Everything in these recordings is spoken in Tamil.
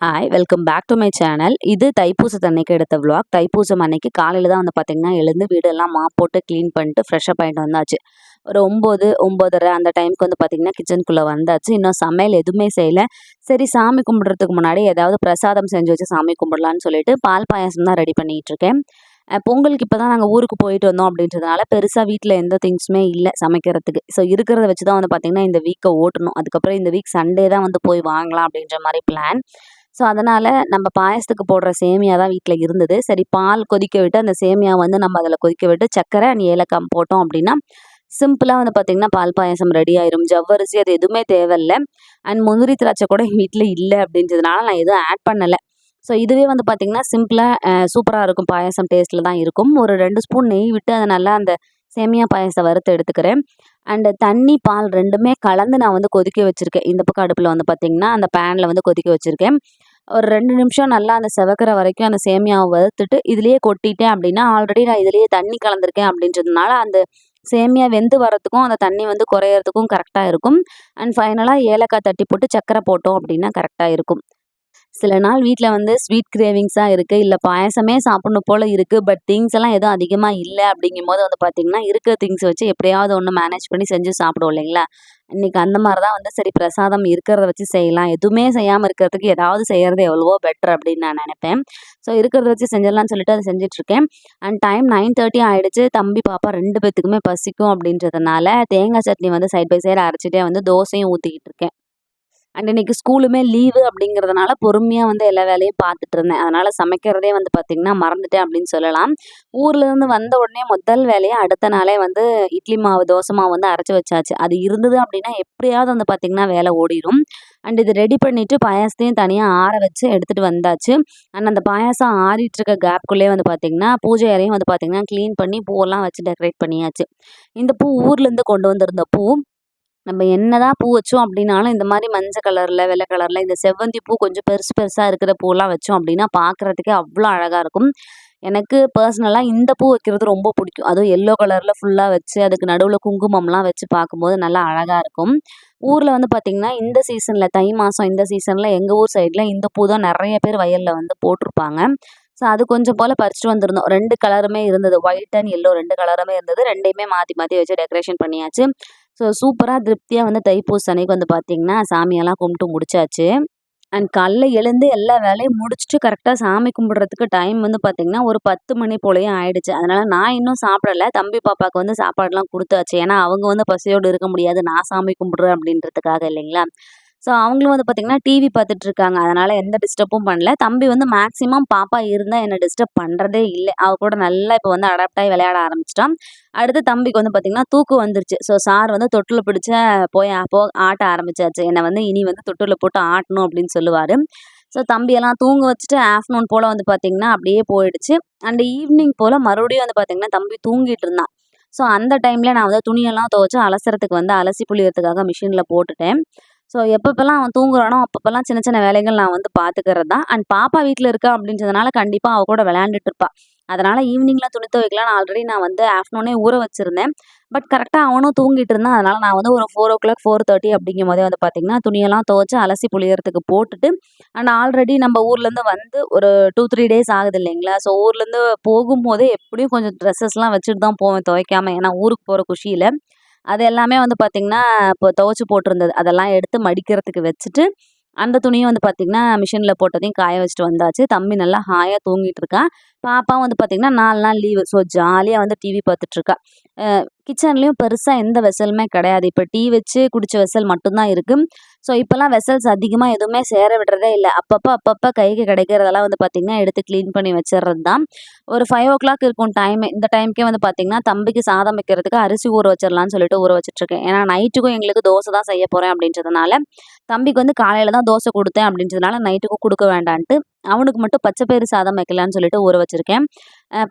Hi welcome back to my channel இது தைப்பூசத்தன்னைக்கு எடுத்த விளாக் தைப்பூசம் அன்னைக்கு காலையில் தான் வந்து பார்த்திங்கன்னா எழுந்து வீடெல்லாம் மாப் போட்டு க்ளீன் பண்ணிட்டு ஃப்ரெஷ்அப் ஆகிட்டு வந்தாச்சு. ஒரு ஒம்பது ஒம்போதரை அந்த டைமுக்கு வந்து பார்த்திங்கன்னா கிச்சனுக்குள்ளே வந்தாச்சு. இன்னும் சமையல் எதுவுமே செய்யலை. சரி சாமி கும்பிட்றதுக்கு முன்னாடி ஏதாவது பிரசாதம் செஞ்சு வச்சு சாமி கும்பிடலான்னு சொல்லிட்டு பால் பாயாசம் தான் ரெடி பண்ணிகிட்டு இருக்கேன். பொங்கலுக்கு இப்போ தான் நாங்கள் ஊருக்கு போயிட்டு வந்தோம் அப்படின்றதுனால பெருசாக வீட்டில் எந்த திங்ஸுமே இல்லை சமைக்கிறதுக்கு. ஸோ இருக்கிறத வச்சு தான் வந்து பார்த்திங்கன்னா இந்த வீக்கை ஓட்டணும். அதுக்கப்புறம் இந்த வீக் சண்டே தான் வந்து போய் வாங்கலாம் அப்படின்ற மாதிரி பிளான் ஸோ அதனால் நம்ம பாயசத்துக்கு போடுற சேமியா தான் வீட்டில் இருந்தது. சரி பால் கொதிக்க விட்டு அந்த சேமியா வந்து நம்ம அதில் கொதிக்க விட்டு சர்க்கரை அண்ட் ஏலக்காய் போட்டோம் அப்படின்னா சிம்பிளாக வந்து பார்த்திங்கன்னா பால் பாயாசம் ரெடி ஆயிரும். ஜவ்வரிசி அது எதுவுமே தேவையில்லை. அண்ட் முந்திரி திராட்சை கூட வீட்டில் இல்லை அப்படின்றதுனால நான் எதுவும் ஆட் பண்ணலை. ஸோ இதுவே வந்து பார்த்திங்கன்னா சிம்பிளாக சூப்பராக இருக்கும். பாயாசம் டேஸ்ட்டில் தான் இருக்கும். ஒரு ரெண்டு ஸ்பூன் நெய் விட்டு அதை நல்லா அந்த சேமியா பாயாசம் வறுத்து எடுத்துக்கிறேன். அண்டு தண்ணி பால் ரெண்டுமே கலந்து நான் வந்து கொதிக்க வச்சுருக்கேன். இந்த பக்கம் அடுப்பில் வந்து பார்த்திங்கன்னா அந்த பேனில் வந்து கொதிக்க வச்சுருக்கேன். ஒரு ரெண்டு நிமிஷம் நல்லா அந்த செவக்கிற வரைக்கும் அந்த சேமியாவை வறுத்துட்டு இதுலேயே கொட்டிட்டேன் அப்படின்னா ஆல்ரெடி நான் இதுலேயே தண்ணி கலந்துருக்கேன் அப்படின்றதுனால அந்த சேமியா வெந்து வரத்துக்கும் அந்த தண்ணி வந்து குறையறதுக்கும் கரெக்டாக இருக்கும். அண்ட் ஃபைனலாக ஏலக்காய் தட்டி போட்டு சக்கரை போட்டோம் அப்படின்னா கரெக்டாக இருக்கும். சில நாள் வீட்டில் வந்து ஸ்வீட் கிரேவிங்ஸாக இருக்குது இல்லை பாயசமே சாப்பிடணும் போல் இருக்குது பட் திங்ஸ் எல்லாம் எதுவும் அதிகமாக இல்லை அப்படிங்கும்போது வந்து பார்த்திங்கன்னா இருக்கிற திங்ஸ் வச்சு எப்படியாவது ஒன்று மேனேஜ் பண்ணி செஞ்சு சாப்பிடுவோம் இல்லைங்களா? இன்றைக்கி அந்த மாதிரி தான் வந்து சரி பிரசாதம் இருக்கிறத வச்சு செய்யலாம். எதுவுமே செய்யாமல் இருக்கிறதுக்கு ஏதாவது செய்கிறது எவ்வளவோ பெட்டர் அப்படின்னு நான் நினைப்பேன். ஸோ இருக்கிறத வச்சு செஞ்சிடலாம்னு சொல்லிட்டு அதை செஞ்சிட்ருக்கேன் அண்ட் டைம் நைன் தேர்ட்டி ஆகிடுச்சு தம்பி பாப்பா ரெண்டு பேத்துக்குமே பசிக்கும் அப்படின்றதுனால தேங்காய் சட்னி வந்து சைட் பை சைடு அரைச்சிட்டே வந்து தோசையும் ஊற்றிக்கிட்டு இருக்கேன் அண்ட் இன்னைக்கு ஸ்கூலுமே லீவு அப்படிங்கிறதுனால பொறுமையாக வந்து எல்லா வேலையும் பார்த்துட்டு இருந்தேன். அதனால் சமைக்கிறதே வந்து பார்த்திங்கன்னா மறந்துட்டேன் அப்படின்னு சொல்லலாம். ஊர்லேருந்து வந்த உடனே முதல் வேலையை அடுத்த நாளே வந்து இட்லி மாவு தோசை மாவு வந்து அரைச்சி வச்சாச்சு. அது இருந்தது அப்படின்னா எப்படியாவது வந்து பார்த்திங்கன்னா வேலை ஓடிடும் அண்ட் இது ரெடி பண்ணிவிட்டு பாயாசத்தையும் தனியாக ஆற வச்சு எடுத்துகிட்டு வந்தாச்சு. அண்ட் அந்த பாயாசம் ஆறிட்டு இருக்க வந்து பார்த்திங்கன்னா பூஜை அறையும் வந்து பார்த்திங்கன்னா க்ளீன் பண்ணி பூவெல்லாம் வச்சு டெக்கரேட் பண்ணியாச்சு. இந்த பூ ஊர்லேருந்து கொண்டு வந்திருந்த பூ நம்ம என்னதான் பூ வச்சோம் அப்படின்னாலும் இந்த மாதிரி மஞ்சள் கலரில் வெள்ளை கலரில் இந்த செவ்வந்தி பூ கொஞ்சம் பெருசு பெருசாக இருக்கிற பூலாம் வச்சோம் அப்படின்னா பார்க்குறதுக்கே அவ்வளோ அழகாக இருக்கும். எனக்கு பர்சனலாக இந்த பூ வைக்கிறது ரொம்ப பிடிக்கும். அதுவும் எல்லோ கலரில் ஃபுல்லாக வச்சு அதுக்கு நடுவில் குங்குமம்லாம் வச்சு பார்க்கும்போது நல்லா அழகாக இருக்கும். ஊரில் வந்து பார்த்திங்கன்னா இந்த சீசனில் தை மாதம் இந்த சீசனில் எங்கள் ஊர் சைடில் இந்த பூ தான் நிறைய பேர் வயலில் வந்து போட்டிருப்பாங்க. ஸோ அது கொஞ்சம் போல் பறிச்சுட்டு வந்திருந்தோம். ரெண்டு கலருமே இருந்தது. ஒயிட் அண்ட் எல்லோ ரெண்டு கலருமே இருந்தது. ரெண்டையுமே மாற்றி மாற்றி வச்சு டெக்கரேஷன் பண்ணியாச்சு. ஸோ சூப்பராக திருப்தியாக வந்து தைப்பூச அன்னைக்கு வந்து பார்த்திங்கன்னா சாமியெல்லாம் கும்பிட்டு முடிச்சாச்சு. அண்ட் காலைல எழுந்து எல்லா வேலையும் முடிச்சுட்டு கரெக்டாக சாமி கும்பிட்றதுக்கு டைம் வந்து பார்த்திங்கன்னா ஒரு பத்து மணி போலையும் ஆயிடுச்சு. அதனால் நான் இன்னும் சாப்பிடல. தம்பி பாப்பாவுக்கு வந்து சாப்பாடுலாம் கொடுத்தாச்சு. ஏன்னா அவங்க வந்து பசியோடு இருக்க முடியாது. நான் சாமி கும்பிட்றேன் அப்படின்றதுக்காக இல்லைங்களா? ஸோ அவங்களும் வந்து பார்த்திங்கன்னா டிவி பார்த்துட்டு இருக்காங்க அதனால் எந்த டிஸ்டர்பும் பண்ணல. தம்பி வந்து மேக்ஸிமம் பாப்பா இருந்தால் என்னை டிஸ்டர்ப் பண்ணுறதே இல்லை. அவ கூட நல்லா இப்போ வந்து அடாப்ட் ஆகி விளையாட ஆரம்பிச்சிட்டான். அடுத்து தம்பிக்கு வந்து பார்த்திங்கன்னா தூக்கு வந்துருச்சு. ஸோ சார் வந்து தொட்டில் பிடிச்ச போய் போ ஆட்ட ஆரம்பிச்சாச்சு. என்னை வந்து இனி வந்து தொட்டில் போட்டு ஆட்டணும் அப்படின்னு சொல்லுவார். ஸோ தம்பியெல்லாம் தூங்க வச்சுட்டு ஆஃப்டர்நூன் போல் வந்து பார்த்திங்கன்னா அப்படியே போயிடுச்சு. அண்ட் ஈவினிங் போல் மறுபடியும் வந்து பார்த்திங்கன்னா தம்பி தூங்கிட்டு இருந்தான். ஸோ அந்த டைமில் நான் வந்து துணியெல்லாம் துவைச்சு அலசுறதுக்கு வந்து அலசி புளியறதுக்காக மிஷினில் போட்டுட்டேன். ஸோ எப்பப்பெல்லாம் அவன் தூங்குறானோ அப்பப்பெல்லாம் சின்ன சின்ன வேலைகள் நான் வந்து பார்த்துக்கிறது தான். அண்ட் பாப்பா வீட்டில் இருக்கா அப்படின்றதுனால கண்டிப்பாக அவள் கூட விளையாண்டுட்டு இருப்பா. அதனால் ஈவினிங்கில் துணி துவைக்கலாம். ஆல்ரெடி நான் வந்து ஆஃப்டர்நூனே ஊற வச்சுருந்தேன். பட் கரெக்டாக அவனும் தூங்கிட்டு இருந்தான். அதனால் நான் வந்து ஒரு four o'clock four thirty அப்படிங்கும் போதே வந்து பார்த்திங்கன்னா துணியெல்லாம் துவைச்சி அலசி புளியறதுக்கு போட்டுட்டு அண்ட் ஆல்ரெடி நம்ம ஊர்லேருந்து வந்து ஒரு டூ த்ரீ டேஸ் ஆகுது இல்லைங்களா? ஸோ ஊர்லேருந்து போகும்போதே எப்படியும் கொஞ்சம் ட்ரெஸ்ஸஸ்லாம் வச்சுட்டு தான் போவேன் துவைக்காமல் ஏன்னா ஊருக்கு போகிற குஷியில். அது எல்லாமே வந்து பார்த்திங்கன்னா இப்போ துவைச்சி போட்டிருந்தது. அதெல்லாம் எடுத்து மடிக்கிறதுக்கு வச்சுட்டு அந்த துணியும் வந்து பார்த்திங்கன்னா மிஷினில் போட்டதையும் காய வச்சுட்டு வந்தாச்சு. தம்பி நல்லா ஹாயாக தூங்கிட்டு இருக்கான் பாப்பாவும் வந்து பார்த்திங்கன்னா நாலு நாள் லீவு ஸோ ஜாலியாக வந்து டிவி பார்த்துட்ருக்கா கிச்சன்லேயும் பெருசாக எந்த வெசலுமே கிடையாது. இப்போ டீ வச்சு குடித்த வெசல் மட்டும்தான் இருக்குது ஸோ இப்போல்லாம் வெசல்ஸ் அதிகமாக எதுவுமே சேர விடுறதே இல்லை. அப்பப்போ அப்பப்போ கைக்கு கிடைக்கிறதெல்லாம் வந்து பார்த்திங்கன்னா எடுத்து க்ளீன் பண்ணி வச்சிடுறது தான் ஒரு ஃபைவ் ஓ கிளாக் இருக்கும் டைம் இந்த டைம்க்கே வந்து பார்த்திங்கன்னா தம்பிக்கு சாதம் வைக்கிறதுக்கு அரிசி ஊற வச்சிடலான்னு சொல்லிட்டு ஊற வச்சிட்ருக்கேன். ஏன்னா நைட்டுக்கும் எங்களுக்கு தோசை தான் செய்ய போகிறேன் அப்படின்றதுனால தம்பிக்கு வந்து காலையில் தான் தோசை கொடுத்தேன் அப்படின்றதுனால நைட்டுக்கும் கொடுக்க வேண்டான்ட்டு அவனுக்கு மட்டும் பச்சை பயிறு சாதம் வைக்கலான்னு சொல்லிட்டு ஊற வச்சுருக்கேன்.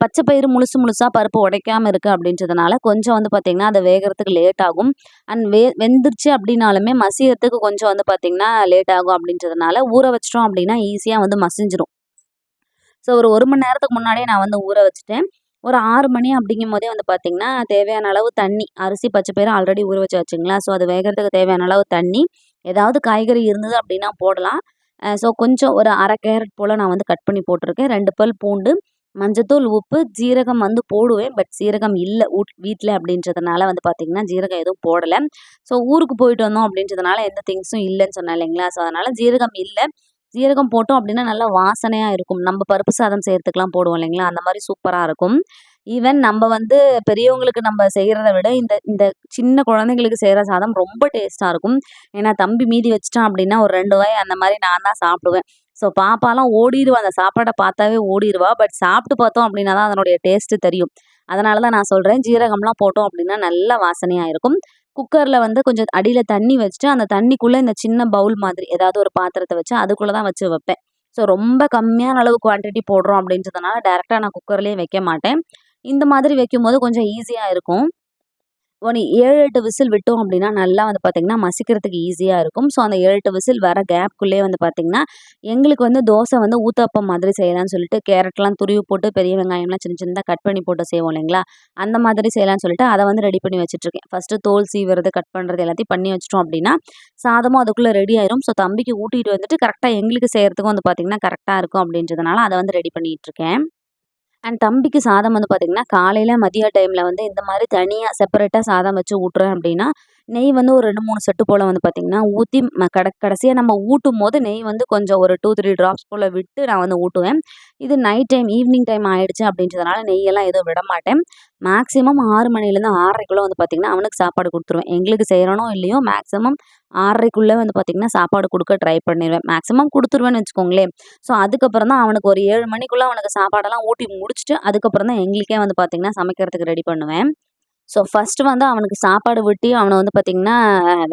பச்சை பயிறு முழுசு முழுசாக பருப்பு உடைக்காமல் இருக்குது அப்படின்றதுனால கொஞ்சம் வந்து பார்த்திங்கன்னா அதை வேகிறதுக்கு லேட் ஆகும். அண்ட் வே வெந்துருச்சு அப்படின்னாலுமே மசியறதுக்கு கொஞ்சம் வந்து பார்த்திங்கன்னா லேட் ஆகும் அப்படின்றதுனால ஊற வச்சிட்டோம் அப்படின்னா ஈஸியாக வந்து மசிஞ்சிரும். ஸோ ஒரு ஒரு மணி நேரத்துக்கு முன்னாடியே நான் வந்து ஊற வச்சுட்டேன். ஒரு ஆறு மணி அப்படிங்கும் போதே வந்து பார்த்திங்கன்னா தேவையான அளவு தண்ணி அரிசி பச்சை பயிறு ஆல்ரெடி ஊற வச்சு வச்சுங்களா ஸோ அது வேகிறதுக்கு தேவையான அளவு தண்ணி. ஏதாவது காய்கறி இருந்தது அப்படின்னா போடலாம். ஸோ கொஞ்சம் ஒரு அரை கேரட் போல் நான் வந்து கட் பண்ணி போட்டிருக்கேன். ரெண்டு பல் பூண்டு மஞ்சத்தூள் உப்பு ஜீரகம் வந்து போடுவேன். பட் சீரகம் இல்லை ஊட் வீட்டில் அப்படின்றதுனால வந்து பார்த்திங்கன்னா ஜீரகம் எதுவும் போடலை. ஸோ ஊருக்கு போயிட்டு வந்தோம் அப்படின்றதுனால எந்த திங்ஸும் இல்லைன்னு சொன்னேன் இல்லைங்களா? ஸோ அதனால் ஜீரகம் இல்லை. ஜீரகம் போட்டோம் அப்படின்னா நல்லா வாசனையாக இருக்கும். நம்ம பருப்பு சாதம் செய்கிறதுக்கெலாம் போடுவோம் இல்லைங்களா? அந்த மாதிரி சூப்பராக இருக்கும். ஈவன் நம்ம வந்து பெரியவங்களுக்கு நம்ம செய்கிறத விட இந்த இந்த சின்ன குழந்தைங்களுக்கு செய்கிற சாதம் ரொம்ப டேஸ்ட்டாக இருக்கும். ஏன்னா தம்பி மீதி வச்சிட்டான் அப்படின்னா ஒரு ரெண்டு வாய் அந்த மாதிரி நான் தான் சாப்பிடுவேன். ஸோ பாப்பாலாம் ஓடிடுவா அந்த சாப்பாடை பார்த்தாவே ஓடிடுவா பட் சாப்பிட்டு பார்த்தோம் அப்படின்னா தான் அதனுடைய டேஸ்ட்டு தெரியும். அதனால தான் நான் சொல்கிறேன் ஜீரகம்லாம் போட்டோம் அப்படின்னா நல்ல வாசனையாக இருக்கும். குக்கரில் வந்து கொஞ்சம் அடியில் தண்ணி வச்சுட்டு அந்த தண்ணிக்குள்ளே இந்த சின்ன பவுல் மாதிரி ஏதாவது ஒரு பாத்திரத்தை வச்சு அதுக்குள்ளே தான் வச்சு வைப்பேன். ஸோ ரொம்ப கம்மியான அளவு குவான்டிட்டி போடுறோம் அப்படின்றதுனால டேரெக்டாக நான் குக்கர்லேயே வைக்க மாட்டேன். இந்த மாதிரி வைக்கும்போது கொஞ்சம் ஈஸியாக இருக்கும். ஒரு ஏழு எட்டு விசில் விட்டோம் அப்படின்னா நல்லா வந்து பார்த்திங்கன்னா மசிக்கிறதுக்கு ஈஸியாக இருக்கும். ஸோ அந்த ஏழு எட்டு விசில் வர கேப்குள்ளேயே வந்து பார்த்திங்கன்னா எங்களுக்கு வந்து தோசை வந்து ஊத்தப்பம் மாதிரி செய்யலாம்னு சொல்லிட்டு கேரட்லாம் துருவி போட்டு பெரிய வெங்காயம்லாம் சின்ன சின்னதாக கட் பண்ணி போட்டு செய்வோம் இல்லைங்களா? அந்த மாதிரி செய்யலாம்னு சொல்லிட்டு அதை வந்து ரெடி பண்ணி வச்சுட்ருக்கேன் ஃபஸ்ட்டு தோல் சீவுறது கட் பண்ணுறது எல்லாத்தையும் பண்ணி வச்சிட்டோம் அப்படின்னா சாதமும் அதுக்குள்ளே ரெடி ஆயிரும். ஸோ தம்பிக்கு ஊட்டிகிட்டு வந்துட்டு கரெக்டாக எங்களுக்கு செய்கிறதுக்கும் வந்து பார்த்திங்கன்னா கரெக்டாக இருக்கும் அப்படின்றதுனால அதை வந்து ரெடி பண்ணிகிட்ருக்கேன் அண்ட் தம்பிக்கு சாதம் வந்து பார்த்திங்கன்னா காலையில் மதிய டைமில் வந்து இந்த மாதிரி தனியாக செப்பரேட்டாக சாதம் வச்சு ஊட்டுறேன் அப்படின்னா நெய் வந்து ஒரு ரெண்டு மூணு செட்டு போல் வந்து பார்த்திங்கன்னா ஊற்றி கட கடைசியாக நம்ம ஊட்டும் போது நெய் வந்து கொஞ்சம் ஒரு டூ த்ரீ ட்ராப்ஸ் போல் விட்டு நான் வந்து ஊட்டுவேன். இது நைட் டைம் ஈவினிங் டைம் ஆகிடுச்சு அப்படின்றதுனால நெய்யெல்லாம் எதுவும் விட மாட்டேன். மேக்ஸிமம் ஆறு மணிலேருந்து ஆறரைக்குள்ளே வந்து பார்த்திங்கன்னா அவனுக்கு சாப்பாடு கொடுத்துருவேன். எங்களுக்கு செய்கிறனோ இல்லையோ மேக்ஸிமம் ஆறரைக்குள்ளே வந்து பார்த்திங்கன்னா சாப்பாடு கொடுக்க ட்ரை பண்ணிடுவேன் மேக்ஸிமம் கொடுத்துருவேன்னு வச்சுக்கோங்களேன். ஸோ அதுக்கப்புறம் தான் அவனுக்கு ஒரு ஏழு மணிக்குள்ளே அவனுக்கு சாப்பாடெல்லாம் ஊட்டி முடிச்சுட்டு அதுக்கப்புறம் தான் எங்களுக்கே வந்து பார்த்திங்கன்னா சமைக்கிறதுக்கு ரெடி பண்ணுவேன். ஸோ ஃபஸ்ட்டு வந்து அவனுக்கு சாப்பாடு ஊட்டி அவனை வந்து பார்த்திங்கன்னா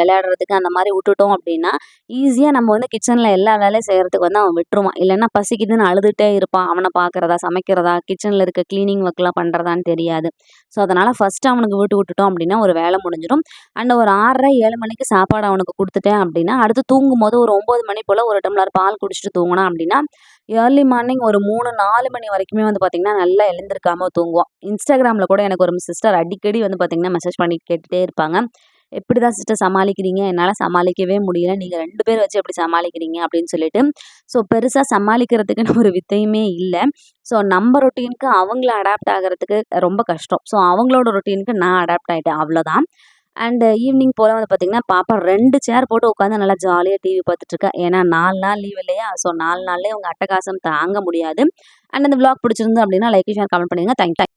விளையாடுறதுக்கு அந்த மாதிரி விட்டுட்டோம் அப்படின்னா ஈஸியாக நம்ம வந்து கிச்சனில் எல்லா வேலையும் செய்கிறதுக்கு வந்து அவன் விட்டுருவான். இல்லைன்னா பசிக்குதுன்னு அழுதுகிட்டே இருப்பான். அவனை பார்க்குறதா சமைக்கிறதா கிச்சனில் இருக்க க்ளீனிங் ஒர்க்லாம் பண்ணுறதான்னு தெரியாது. ஸோ அதனால் ஃபஸ்ட்டு அவனுக்கு விட்டு விட்டுட்டோம் அப்படின்னா ஒரு வேலை முடிஞ்சிடும். அண்ட் ஒரு ஆறரை ஏழு மணிக்கு சாப்பாடு அவனுக்கு கொடுத்துட்டேன் அப்படின்னா அடுத்து தூங்கும் போது ஒரு ஒம்பது மணி போல் ஒரு டம்ளர் பால் குடிச்சிட்டு தூங்கினா அப்படின்னா ஏர்லி மார்னிங் ஒரு மூணு நாலு மணி வரைக்குமே வந்து பார்த்திங்கன்னா நல்லா எழுந்திருக்காமல் தூங்குவான். இன்ஸ்டாகிராமில் கூட எனக்கு ஒரு சிஸ்டர் அடிக்கடி வந்து பார்த்திங்கன்னா மெசேஜ் பண்ணி கேட்டுகிட்டே இருப்பாங்க. எப்படி தான் சிஸ்டர் சமாளிக்கிறீங்க? என்னால் சமாளிக்கவே முடியல. நீங்கள் ரெண்டு பேர் வச்சு எப்படி சமாளிக்கிறீங்க? அப்படின்னு சொல்லிட்டு. ஸோ பெருசாக சமாளிக்கிறதுக்குன்னு ஒரு வித்தையுமே இல்லை. ஸோ நம்ம ரொட்டீனுக்கு அவங்கள அடாப்ட் ஆகிறதுக்கு ரொம்ப கஷ்டம். ஸோ அவங்களோட ரொட்டீனுக்கு நான் அடாப்ட் ஆகிட்டேன் அவ்வளோதான் அண்டு ஈவினிங் போல் வந்து பார்த்திங்கன்னா பாப்பா ரெண்டு சேர் போட்டு உட்காந்து நல்லா ஜாலியாக டிவி பார்த்துட்ருக்கா. ஏன்னா நாலு நாள் லீவ் இல்லையா? ஸோ நாலு நாள்லேயே உங்கள் அட்டகாசம் தாங்க முடியாது. அண்ட் அந்த விளாக் பிடிச்சிருந்து அப்படின்னா லைக் ஷேர் கமெண்ட் பண்ணுங்கள் தேங்க் தேங்க்